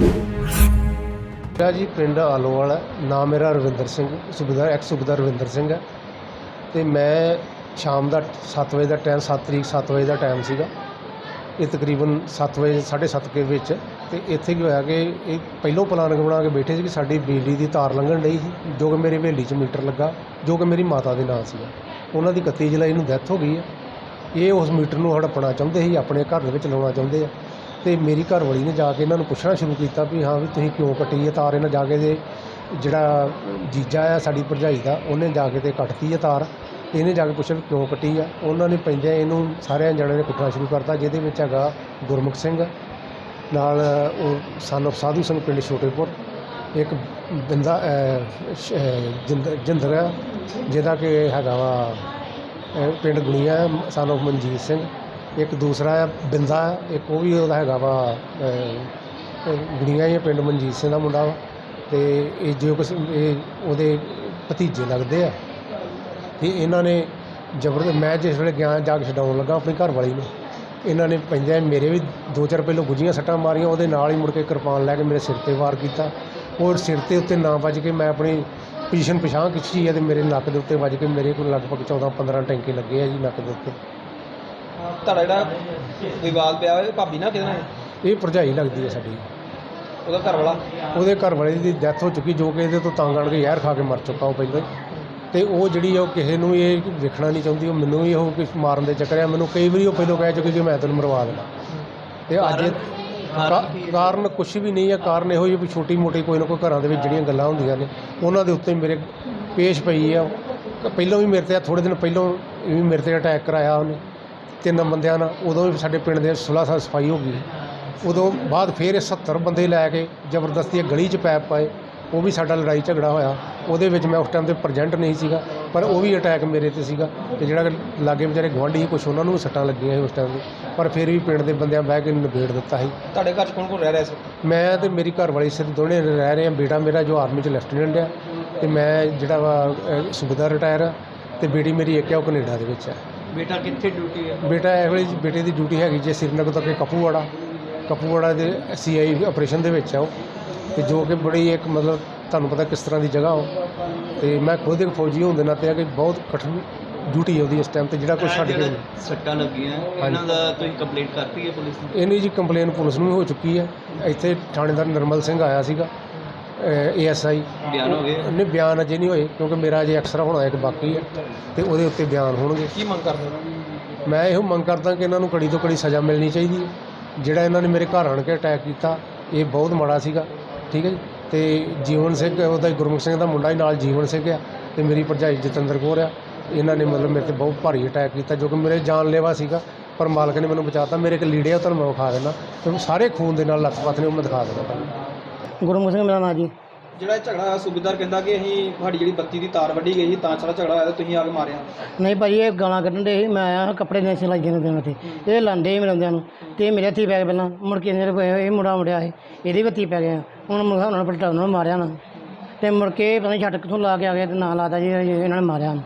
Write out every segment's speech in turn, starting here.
ਮੇਰਾ ਜੀ ਪਿੰਡ ਆਲੋਵਾਲ ਹੈ। ਨਾਮ ਮੇਰਾ ਰਵਿੰਦਰ ਸਿੰਘ, ਸੂਬੇਦਾਰ ਐਕਸ ਸੂਬੇਦਾਰ ਰਵਿੰਦਰ ਸਿੰਘ ਹੈ। ਤੇ ਮੈਂ ਸ਼ਾਮ ਦਾ 7 ਵਜੇ ਦਾ ਟਾਈਮ 7 ਤਰੀਕ 7 ਵਜੇ ਦਾ ਟਾਈਮ ਸੀਗਾ। ਇਹ ਤਕਰੀਬਨ 7 ਵਜੇ 7:30 ਕੇ ਵਿੱਚ। ਤੇ ਇੱਥੇ ਕੀ ਹੋਇਆ ਕਿ ਇਹ ਪਹਿਲੋਂ ਪਲਾਨ ਬਣਾ ਕੇ ਬੈਠੇ ਸੀ ਕਿ ਸਾਡੀ ਬਿਜਲੀ ਦੀ ਤਾਰ ਲੰਘਣ ਲਈ ਸੀ, ਜੋ ਕਿ ਮੇਰੀ ਹਵੇਲੀ 'ਚ ਮੀਟਰ ਲੱਗਾ, ਜੋ ਕਿ ਮੇਰੀ ਮਾਤਾ ਦੇ ਨਾਂ ਸੀਗਾ। ਉਹਨਾਂ ਦੀ 31 ਜੁਲਾਈ ਨੂੰ ਡੈਥ ਹੋ ਗਈ ਹੈ। ਇਹ ਉਸ ਮੀਟਰ ਨੂੰ ਹੜਪਣਾ ਚਾਹੁੰਦੇ ਸੀ, ਆਪਣੇ ਘਰ ਦੇ ਵਿੱਚ ਲਾਉਣਾ ਚਾਹੁੰਦੇ ਆ। ਤੇ ਮੇਰੀ ਘਰਵਾਲੀ ਨੇ ਜਾ ਕੇ ਇਹਨਾਂ ਨੂੰ ਪੁੱਛਣਾ ਸ਼ੁਰੂ ਕੀਤਾ ਵੀ ਹਾਂ ਵੀ ਤੁਸੀਂ ਕਿਉਂ ਕੱਟੀ ਹੈ ਤਾਰ ਇਹਨਾਂ ਜਾ ਕੇ ਦੇ ਜਿਹੜਾ ਜੀਜਾ ਆ ਸਾਡੀ ਭਰਜਾਈ ਦਾ ਉਹਨੇ ਜਾ ਕੇ ਤੇ ਕੱਟਤੀ ਹੈ ਤਾਰ। ਇਹਨੇ ਜਾ ਕੇ ਪੁੱਛਿਆ ਵੀ ਕਿਉਂ ਕੱਟੀ ਆ? ਉਹਨਾਂ ਨੇ ਪੈਂਦਿਆਂ ਇਹਨੂੰ ਸਾਰਿਆਂ ਜਣਿਆਂ ਨੇ ਕੁੱਟਣਾ ਸ਼ੁਰੂ ਕਰਤਾ ਜਿਹਦੇ ਵਿੱਚ ਹੈਗਾ ਗੁਰਮੁਖ ਸਿੰਘ ਨਾਲ ਉਹ ਸਨ of ਸਾਧੂ ਸਿੰਘ ਪਿੰਡ ਛੋਟੇਪੁਰ ਇੱਕ ਬੰਦਾ ਜਿੰਦ- ਜਿੰਦਰ ਆ, ਜਿਹਦਾ ਕਿ ਹੈਗਾ ਵਾ ਪਿੰਡ ਗੁਣੀਆ ਸਨ of ਮਨਜੀਤ ਸਿੰਘ। ਇੱਕ ਦੂਸਰਾ ਆ ਬਿੰਦਾ ਇੱਕ ਉਹ ਵੀ ਉਹਦਾ ਹੈਗਾ ਵਾ ਗੁੜੀਆਂ ਅਹ, ਹੀ ਪਿੰਡ ਮਨਜੀਤ ਸਿੰਘ ਦਾ ਮੁੰਡਾ ਵਾ। ਤੇ ਇਹ ਜੋ ਕੁਛ ਇਹ ਉਹਦੇ ਭਤੀਜੇ ਲੱਗਦੇ ਆ। ਤੇ ਇਹਨਾਂ ਨੇ ਜਬਰ ਮੈਂ ਜਿਸ ਵੇਲੇ ਗਿਆ ਜਾ ਛਡਾਉਣ ਲੱਗਾ ਆਪਣੀ ਘਰ ਵਾਲੀ ਨੂੰ। ਇਹਨਾਂ ਨੇ ਪੈਂਦਿਆਂ ਮੇਰੇ ਵੀ ਦੋ ਚਾਰ ਪਹਿਲੋਂ ਗੁੱਜੀਆਂ ਸੱਟਾਂ ਮਾਰੀਆਂ ਉਹਦੇ ਨਾਲ ਹੀ ਮੁੜ ਕੇ ਕਿਰਪਾਨ ਲੈ ਕੇ ਮੇਰੇ ਸਿਰ ਤੇ ਵਾਰ ਕੀਤਾ। ਔਰ ਸਿਰ ਤੇ ਉੱਤੇ ਨਾ ਵੱਜ ਕੇ ਮੈਂ ਆਪਣੀ ਪੋਜੀਸ਼ਨ ਪਛਾਂ ਖਿੱਚੀ ਹੈ ਤੇ ਮੇਰੇ ਨੱਕ ਦੇ ਉੱਤੇ ਵੱਜ ਕੇ ਮੇਰੇ ਕੋਲ ਲਗਭਗ 14 15 ਟੈਂਕੇ ਲੱਗੇ ਆ ਜੀ ਨੱਕ ਦੇ ਉੱਤੇ। ਤੁਹਾਡਾ ਜਿਹੜਾ ਵਿਵਾਦ ਪਿਆ ਹੋਇਆ ਭਾਬੀ ਨਾਲ ਕਿਹਦੇ ਨਾਲ? ਹੈ? ਇਹ ਭਰਜਾਈ ਲੱਗਦੀ ਹੈ ਸਾਡੀ। ਉਹਦਾ ਘਰ ਵਾਲਾ? ਉਹਦੇ ਘਰ ਵਾਲੇ ਦੀ ਡੈਥ ਹੋ ਚੁੱਕੀ ਜੋ ਕਿ ਇਹਦੇ ਤੋਂ ਤੰਗ ਆਣ ਕੇ ਜ਼ਹਿਰ ਖਾ ਕੇ ਮਰ ਚੁੱਕਾ ਉਹ ਪਹਿਲਾਂ ਹੀ। ਤੇ ਉਹ ਜਿਹੜੀ ਆ ਉਹ ਕਿਸੇ ਨੂੰ ਇਹ ਵੇਖਣਾ ਨਹੀਂ ਚਾਹੁੰਦੀ ਉਹ ਮੈਨੂੰ ਵੀ ਉਹ ਕਿਸ ਮਾਰਨ ਦੇ ਚੱਕਰ ਆ। ਮੈਨੂੰ ਕਈ ਵਾਰੀ ਉਹ ਪਹਿਲਾਂ ਕਹਿ ਚੁੱਕੀ ਕਿ ਮੈਂ ਤੈਨੂੰ ਮਰਵਾ ਦੇਣਾ। ਤੇ ਅੱਜ ਇਹ- ਕਾ- ਕਾਰਨ ਕੁਝ ਵੀ ਨਹੀਂ ਹੈ ਕਾਰਨ ਇਹੋ ਹੀ ਆ ਵੀ ਛੋਟੀ ਮੋਟੀ ਕੋਈ ਨਾ ਕੋਈ ਘਰਾਂ ਦੇ ਵਿੱਚ ਜਿਹੜੀਆਂ ਗੱਲਾਂ ਹੁੰਦੀਆਂ ਨੇ ਉਹਨਾਂ ਦੇ ਉੱਤੇ ਮੇਰੇ ਪੇਸ਼ ਪਈ ਆ। ਪਹਿਲਾਂ ਵੀ ਮੇਰੇ ਤੇ ਥੋੜੇ ਦਿਨ ਪਹਿਲਾਂ ਵੀ ਮੇਰੇ ਤੇ ਅਟੈਕ ਕਰਾਇਆ ਉਹਨੇ। ਤਿੰਨ ਬੰਦਿਆਂ ਨਾਲ ਉਦੋਂ ਵੀ ਸਾਡੇ ਪਿੰਡ ਦੇ 16 ਸਾਲ ਸਫ਼ਾਈ ਹੋ ਗਈ। ਉਦੋਂ ਬਾਅਦ ਫਿਰ ਇਹ 70 ਬੰਦੇ ਲੈ ਕੇ ਜ਼ਬਰਦਸਤੀ ਇਹ ਗਲੀ 'ਚ ਪੈਪ ਪਾਏ ਉਹ ਵੀ ਸਾਡਾ ਲੜਾਈ ਝਗੜਾ ਹੋਇਆ। ਉਹਦੇ ਵਿੱਚ ਮੈਂ ਉਸ ਟਾਈਮ ਤੇ ਪ੍ਰੈਜ਼ੈਂਟ ਨਹੀਂ ਸੀਗਾ ਪਰ ਉਹ ਵੀ ਅਟੈਕ ਮੇਰੇ ਤੇ ਸੀਗਾ ਤੇ ਜਿਹੜਾ ਲਾਗੇ ਵਿਚਾਰੇ ਗੁਆਂਢੀ ਸੀ ਕੁਛ ਉਹਨਾਂ ਨੂੰ ਵੀ ਸੱਟਾਂ ਲੱਗੀਆਂ ਸੀ ਉਸ ਟਾਈਮ ਤੇ ਪਰ ਫਿਰ ਵੀ ਪਿੰਡ ਦੇ ਬੰਦਿਆਂ ਬਹਿ ਕੇ ਨਿਬੇੜ ਦਿੱਤਾ ਸੀ। ਤੁਹਾਡੇ ਘਰ 'ਚ ਕੌਣ ਕੌਣ ਰਹਿ ਰਿਹਾ ਸੀ? ਮੈਂ ਤੇ ਮੇਰੀ ਘਰ ਵਾਲੀ ਸਿਰ ਦੋਨੇ ਰਹਿ ਰਹੇ ਹਾਂ ਬੇਟਾ ਮੇਰਾ ਜੋ ਆਰਮੀ 'ਚ ਲੈਫਟੀਨੈਂਟ ਆ ਤੇ ਮੈਂ ਜਿਹੜਾ ਵਾ ਸੂਬੇਦਾਰ ਰਿਟਾਇਰ ਆ ਤੇ ਬੇਟੀ ਮੇਰੀ ਇੱਕ ਆ ਉਹ ਕੈਨੇਡਾ ਦੇ ਵਿੱਚ ਆ। ਬੇਟਾ ਕਿੱਥੇ ਡਿਊਟੀ ਹੈ? ਬੇਟਾ ਇਹ ਵੇਲੇ ਬੇਟੇ ਦੀ ਡਿਊਟੀ ਹੈਗੀ ਜੇ ਸ੍ਰੀਨਗਰ ਤੋਂ ਕਿ ਕਪੂਵਾੜਾ। ਕਪੂਵਾੜਾ ਦੇ ਸੀਆਈ ਆਪਰੇਸ਼ਨ ਦੇ ਵਿੱਚ ਆ ਉਹ। ਤੇ ਜੋ ਕਿ ਬੜੀ ਇੱਕ ਮਤਲਬ ਤੁਹਾਨੂੰ ਪਤਾ ਕਿਸ ਤਰ੍ਹਾਂ ਦੀ ਜਗ੍ਹਾ ਉਹ। ਤੇ ਮੈਂ ਖੁਦ ਇੱਕ ਫੌਜੀ ਹੋਣ ਦੇ ਨਾਤੇ ਆ ਕਿ ਬਹੁਤ ਕਠਿਨ ਡਿਊਟੀ ਹੈ ਉਹਦੀ ਇਸ ਟਾਈਮ ਤੇ ਜਿਹੜਾ ਕੁਝ ਛੱਡ ਕੇ ਸੱਟਾਂ ਲੱਗੀਆਂ। ਇਹਨਾਂ ਦਾ ਤੁਸੀਂ ਕੰਪਲੇਂਟ ਕਰਤੀ ਹੈ ਪੁਲਿਸ ਨੂੰ? ਇਹਨੀ ਜੀ ਕੰਪਲੇਨ ਪੁਲਿਸ ਨੂੰ ਵੀ ਹੋ ਚੁੱਕੀ ਹੈ। ਇੱਥੇ ਥਾਣੇਦਾਰ ਨਰਮਲ ਸਿੰਘ ਆਇਆ ਸੀਗਾ। ਏਐਸਆਈ ਬਿਆਨ ਹੋ ਗਏ? ਉਹਨੇ ਬਿਆਨ ਅਜੇ ਨਹੀਂ ਹੋਏ ਕਿਉਂਕਿ ਮੇਰਾ ਅਜੇ ਐਕਸਰਾ ਹੋਣਾ ਇੱਕ ਬਾਕੀ ਹੈ ਤੇ ਉਹਦੇ ਉੱਤੇ ਬਿਆਨ ਹੋਣਗੇ। ਕੀ ਮੰਗ ਕਰਦੇ ਹੋ? ਮੈਂ ਇਹੋ ਮੰਗ ਕਰਦਾ ਕਿ ਇਹਨਾਂ ਨੂੰ ਕੜੀ ਤੋਂ ਕੜੀ ਸਜ਼ਾ ਮਿਲਣੀ ਚਾਹੀਦੀ ਹੈ। ਜਿਹੜਾ ਇਹਨਾਂ ਨੇ ਮੇਰੇ ਘਰ ਆਣ ਕੇ ਅਟੈਕ ਕੀਤਾ ਇਹ ਬਹੁਤ ਮਾੜਾ ਸੀਗਾ ਠੀਕ ਹੈ ਜੀ? ਤੇ ਜੀਵਨ ਸਿੰਘ ਉਹਦਾ ਗੁਰਮੁਖ ਸਿੰਘ ਦਾ ਮੁੰਡਾ ਹੀ ਨਾਲ ਜੀਵਨ ਸਿੰਘ ਆ ਤੇ ਮੇਰੀ ਭਰਜਾਈ ਜਤਿੰਦਰ ਕੌਰ ਆ। ਇਹਨਾਂ ਨੇ ਮਤਲਬ ਮੇਰੇ ਤੇ ਬਹੁਤ ਭਾਰੀ ਅਟੈਕ ਕੀਤਾ ਜੋ ਕਿ ਮੇਰੇ ਜਾਨਲੇਵਾ ਸੀਗਾ ਪਰ ਮਾਲਕ ਨੇ ਮੈਨੂੰ ਬਚਾਤਾ। ਮੇਰੇ ਇੱਕ ਲੀੜੇ ਆ ਤੁਹਾਨੂੰ ਮੈਂ ਵਿਖਾ ਦੇਣਾ ਤੇ ਸਾਰੇ ਖੂਨ ਦੇ ਨਾਲ ਲੱਥਪੱਥ ਨੇ ਉਹ ਮੈਂ ਦਿਖਾ ਦੇਣਾ ਤੁਹਾਨੂੰ। ਗੁਰਮੁਖ ਸਿੰਘ ਮੇਰਾ ਨਾਂ ਜੀ। ਜਿਹੜਾ ਇਹ ਝਗੜਾ ਹੋਇਆ ਸੂਬੇਦਾਰ ਕਹਿੰਦਾ ਕਿ ਅਸੀਂ ਸਾਡੀ ਜਿਹੜੀ ਬੱਤੀ ਦੀ ਤਾਰ ਵੱਢੀ ਗਈ ਸੀ ਤਾਂ ਸਾਰਾ ਝਗੜਾ ਹੋਇਆ ਤੇ ਤੁਸੀਂ ਆ ਕੇ ਮਾਰਿਆ। ਨਹੀਂ ਭਾਜੀ ਇਹ ਗਾਲਾਂ ਕੱਢਣ ਦੇ ਸੀ। ਮੈਂ ਆਇਆ ਕੱਪੜੇ ਦੇ ਸਿਲਾਈ ਦੇ ਦੇਣ ਤੇ ਇਹ ਲਾਂਦੇ ਮੇਰੇ ਬੰਦਿਆਂ ਨੂੰ ਤੇ ਇਹ ਮੇਰੇ ਹੱਥੀ ਪੈ ਗਏ ਪਹਿਲਾਂ। ਮੁੜ ਕੇ ਮੇਰੇ ਪਏ ਇਹ ਮੁੰਡਾ ਮੁੜਿਆ ਸੀ ਇਹਦੇ ਹੱਥੀ ਪੈ ਗਏ ਹੁਣ ਮੁੰਡਾ ਉਹਨਾਂ ਨੇ ਪਲਟਾ ਉਹਨਾਂ ਨੂੰ ਮਾਰਿਆ ਨਾ। ਤੇ ਮੁੜ ਕੇ ਪਤਾ ਨਹੀਂ ਛੱਟ ਕਿੱਥੋਂ ਲਾ ਕੇ ਆ ਗਏ ਤੇ ਨਾਂ ਲਾਤਾ ਜੀ ਇਹ- ਇਹਨਾਂ ਨੇ ਮਾਰਿਆ।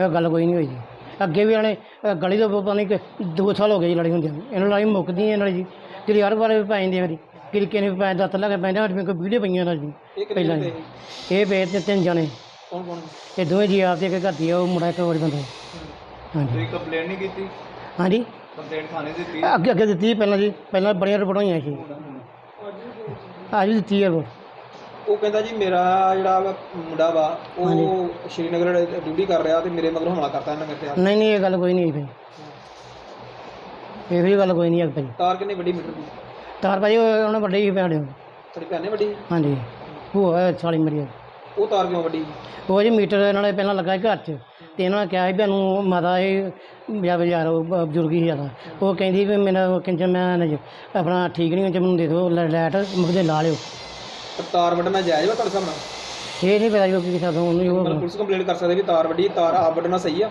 ਇਹ ਗੱਲ ਕੋਈ ਨਹੀਂ ਹੋਈ ਜੀ। ਅੱਗੇ ਵੀ ਇਹਨੇ ਅ, ਗਲੀ ਤੋਂ ਪਤਾ ਨਹੀਂ ਕਿ ਦੋ ਸਾਲ ਹੋ ਗਏ ਜੀ ਲੜੀ ਹੁੰਦੀ ਨੂੰ। ਇਹਨਾਂ ਲੜਾਈ ਮੁੱਕਦੀ ਹੈ ਇਹਨਾਂ ਦੀ ਜਿਹੜੀ ਹਰ ਵਾਰ ਵੀ ਪੈ ਜਾਂਦੀ ਹੈ ਮੇਰੀ। ਕਿਰਕੇ ਨੇ ਪੈ ਦੱਤ ਲੱਗੇ ਪੈਂਦੇ ਸਾਡੇ ਕੋਈ ਵੀਡੀਓ ਪਈਆਂ ਇਹਨਾਂ ਦੀ ਇਹ ਕਿੰਨੇ ਪਹਿਲਾਂ। ਸੀ? ਇਹ ਵੇਚ ਤੇ ਤਿੰਨ ਜਣੇ। ਕੌਣ ਕੌਣ? ਇਹ ਦੋਵੇਂ ਜੀ ਆਪ ਦੇ ਕੇ ਘਰ ਦੀ ਆ ਉਹ ਮੁੰਡਾ ਇੱਕ ਹੋਰ ਬੰਦਾ। ਹਾਂਜੀ। ਤੁਸੀਂ ਕੰਪਲੇਂਟ ਨਹੀਂ ਕੀਤੀ? ਹਾਂਜੀ। ਕੰਪਲੇਂਟ ਥਾਣੇ ਦਿੱਤੀ? ਅੱਗੇ ਅੱਗੇ ਦਿੱਤੀ ਪਹਿਲਾਂ ਜੀ ਪਹਿਲਾਂ ਬੜੀਆਂ ਰਿਪੋਰਟਾਂ ਹੋਈਆਂ ਸੀ। ਅੱਜ ਦਿੱਤੀ ਹੈ ਰਿਪੋਰਟ। ਉਹ ਕਹਿੰਦਾ ਜੀ ਮੇਰਾ ਜਿਹੜਾ ਵਾ ਮੁੰਡਾ ਵਾ ਉਹ ਸ਼੍ਰੀਨਗਰ ਡਿਊਟੀ ਕਰ ਰਿਹਾ ਤੇ ਮੇਰੇ ਮਗਰ ਹਮਲਾ ਕਰਤਾ ਇਹਨਾਂ ਮੇਰੇ ਤੇ ਨਹੀਂ ਨਹੀਂ ਇਹ ਗੱਲ ਕੋਈ ਨਹੀਂ ਹੋਈ ਭਾਈ। ਇਹ ਵੀ ਗੱਲ ਕੋਈ ਨਹੀਂ ਹੈ ਭਾਈ। ਤਾਰ ਕਿੰਨੇ ਵੱਡੀ ਮੀਟਰ ਦੀ ਤਾਰ ਭਾਈ ਉਹ- ਉਹਨੇ ਵੱਡੇ ਹੀ ਪੈਣੇ ਤੁਹਾਡੀ ਭੈਣ ਨੇ ਵੱਡੀ? ਹਾਂਜੀ। ਉਹ ਹੈ ਸਾਲੀ ਮੇਰੀ ਉਹ ਤਾਰ ਕਿਉਂ ਵੱਡੀ? ਉਹ ਜੀ ਮੀਟਰ ਇਹਨਾਂ ਨੇ ਪਹਿਲਾਂ ਲੱਗਾ ਸੀ ਘਰ 'ਚ ਤੇ ਇਹਨਾਂ ਨੇ ਕਿਹਾ ਸੀ ਵੀ ਇਹਨੂੰ ਮਾਤਾ ਇਹ ਜਾਂ ਯਾਰ ਉਹ ਬ- ਬਜ਼ੁਰਗ ਹੀ ਜ਼ਿਆਦਾ। ਉਹ ਕਹਿੰਦੀ ਵੀ ਮੇਰਾ ਕਿੰਜ ਮੈਂ ਨਾ ਜੀ ਆਪਣਾ ਠੀਕ ਨਹੀਂ ਹੋ ਜੇ ਮੈਨੂੰ ਦੇ ਦਿਓ ਲੈ- ਲਾਈਟ ਮੁਕਦੇ ਲਾ ਲਿਓ। ਤੇ ਤਾਰ ਵੱਢਣਾ ਜਾਇਜ਼ ਵਾ ਤੁਹਾਡੇ ਸਾਹਮਣੇ? ਇਹ ਨਹੀਂ ਪਤਾ ਜੀ ਉਹ ਕੀ ਕਰਦਾ ਉਹਨੂੰ ਮਤਲਬ ਉਹ ਪੁਲਿਸ ਕੰਪਲੇਂਟ ਕਰ ਸਕਦੇ ਕਿ ਤਾਰ ਵੱਡੀ ਤਾਰ ਆਪ ਵੱਢਣਾ ਸਹੀ ਆ?